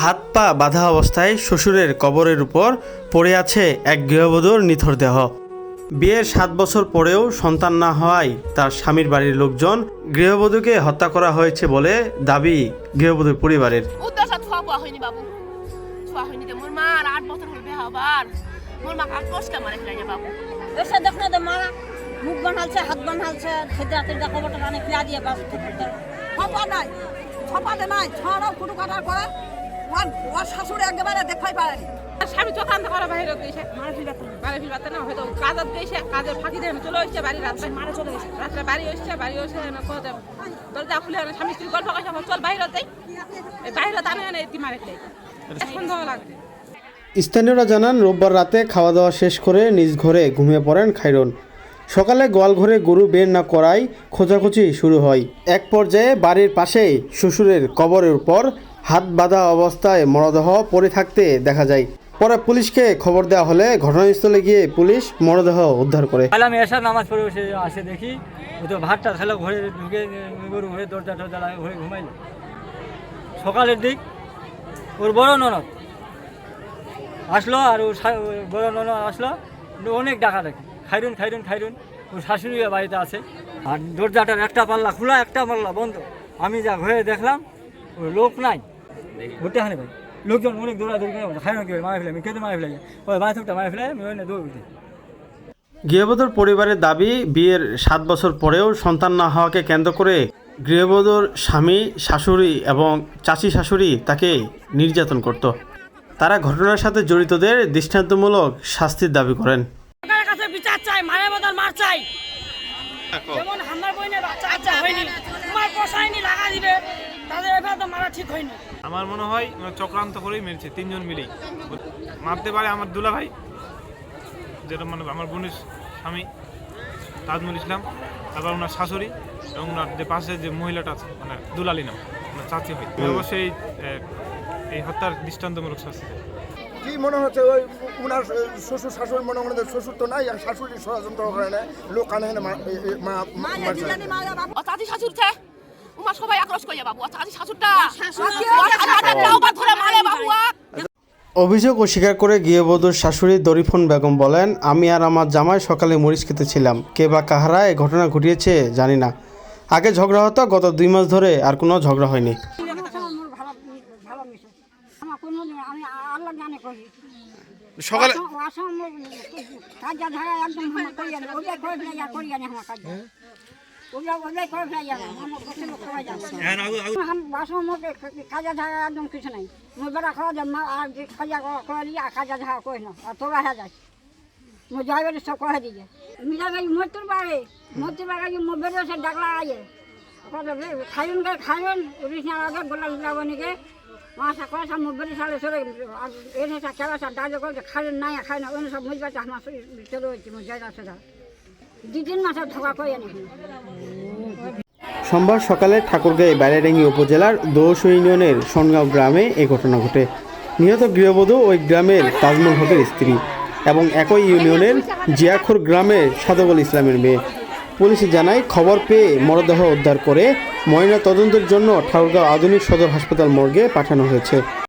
হাত পা বাঁধা অবস্থায় শ্বশুরের কবরের উপর পড়ে আছে এক গৃহবধূর নিথর দেহ। বিয়ের সাত বছর পরেও সন্তান না হওয়ায় তার স্বামীর বাড়ির লোকজন গৃহবধূকে হত্যা করা হয়েছে বলে দাবি গৃহবধূর পরিবারের। মুখ বানালছে হাত বানালছে কবরটা মানে দিয়ে বাস ছপাতে নাই ছড়াও কুটু কাটার করে ওর ওর শাশুড়ি একেবারে দেখাই পারেনি স্বামী চোখান্ত করা বাইরে গেছে মারা ফিরবাতে বাড়ি ফিরবাতে না হয়তো কাজত গেছে কাজের ফাঁকি দিয়ে চলে এসছে বাড়ি রাত্রে মারা চলে গেছে। রাত্রে বাড়ি এসছে বাড়ি এসে এনে কোথাও দরজা খুলে এনে স্বামী স্ত্রী গল্প করছে চল বাইরে যাই। বাইরে টানে এনে এটি মারে দেয় সন্দেহ লাগবে। স্থানীয়রা জানান রোববার রাতে খাওয়া দাওয়া শেষ করে নিজ ঘরে ঘুমিয়ে পড়েন খাইরন। সকালে গোয়াল ঘরে গরু বের না করায় খোঁজাখুঁজি শুরু হয়। এক পর্যায়ে বাড়ির পাশে শ্বশুরের কবরের উপর হাত বাঁধা অবস্থায় মরদেহ পড়ে থাকতে দেখা যায়। পরে পুলিশকে খবর দেওয়া হলে ঘটনাস্থলে গিয়ে পুলিশ মরদেহ উদ্ধার করে। আমি এসব নামাজ পড়ে বসে আসে দেখি, ও তো ভাতটা খেলো ঘরে ঢুকে, গরু ঘরে দরজা টরজা ঘরে ঘুমাইল সকালের দিক, ওর বড় ননদ আসলো আর ওর বড় ননদ আসলো, অনেক ডাকা ডাকি। খাইরুন খাইরুন খাইরুন, ওর শাশুড়ি বাড়িতে আছে। আর দরজাটার একটা পাল্লা, খোলা একটা পাল্লা বন্ধ। আমি যা ঘরে দেখলাম, ওর লোক নাই। ঘুরতে হানে ভাই লোকজন অনেক দৌড়াদৌড়ি করে খাইরুন কি মারে ফেলে আমি খেতে মারে ফেলে ওই বাথরুমটা মারে ফেলে আমি ওখানে দৌড় উঠি গৃহবধূর পরিবারের দাবি বিয়ের সাত বছর পরেও সন্তান না হওয়াকে কেন্দ্র করে গৃহবধূর স্বামী শাশুড়ি এবং চাচি শাশুড়ি তাকে নির্যাতন করত। তারা ঘটনার সাথে জড়িতদের দৃষ্টান্তমূলক শাস্তির দাবি করেন। কাছে বিচার চাই মায়ের বদল মার চাই। যেমন আমার বইনের বাচ্চা হয়নি। তোমার পোষায়নি লাগা দিবে। তাদের এবার তো মারা ঠিক হয়নি। আমার মনে হয় চক্রান্ত করেই মেরেছে তিনজন মিলেই মারতে পারে আমার দুলা ভাই যেটা মানে আমার বোনের স্বামী তাজমুল ইসলাম তারপর ওনার শাশুড়ি এবং ওনার যে পাশে যে মহিলাটা আছে মানে দুলালি নাম ওনার চাচি হয় অবশ্যই এই হত্যার দৃষ্টান্তমূলক শাস্তি। কি মনে হচ্ছে ওই ওনার শ্বশুর শাশুড়ি মনে মনে শ্বশুর তো নাই আর শাশুড়ি ষড়যন্ত্র করে না লোক কানে হেনে মা- এ- এ- মা- মায়ের মারছে। শাশুড় উমা সবাই আক্রোশ করে বাবু শাশুড়টা ধরে মারে বাবু অভিযোগ অস্বীকার করে গৃহবধূর শাশুড়ি দরিফন বেগম বলেন আমি আর আমার জামাই সকালে মরিচ খেতে ছিলাম কে বা কাহারা এ ঘটনা ঘটিয়েছে জানি না আগে ঝগড়া হতো গত দুই মাস ধরে আর কোনো ঝগড়া হয়নি সকালে বাসন কাজা ধারা একদম কিছু নাই বেড়া খাওয়া যায় মা আর কাজা করে আর কাজা ধারা করি না আর তোরা হয়ে যায় মই যাই বেড়ে সব করে দিয়ে মিলা গাই মরতুর বাড়ে মরতুর বাড়ে মো বেড়ে সে ডাকলা আগে খাইন গে খাইন রিসা আগে গোলা লাবনিকে মাসা কয়সা মো বেড়ে সালে সরে এনে সা খেলা সা ডাজে করে খাইন নাই খাই না ওনে সব মুজবা চা আমার চলে হচ্ছে মো যাই আছে সোমবার সকালে ঠাকুরগাঁও বাইরেডাঙ্গি উপজেলার দোষ ইউনিয়নের সনগাঁও গ্রামে এই ঘটনা ঘটে। নিহত গৃহবধূ ওই গ্রামের তাজমল হকের স্ত্রী এবং একই ইউনিয়নের জিয়াখুর গ্রামের সাদবল ইসলামের মেয়ে। পুলিশ জানায়, খবর পেয়ে মরদেহ উদ্ধার করে ময়না তদন্তের জন্য ঠাকুরগাঁও আধুনিক সদর হাসপাতাল মর্গে পাঠানো হয়েছে।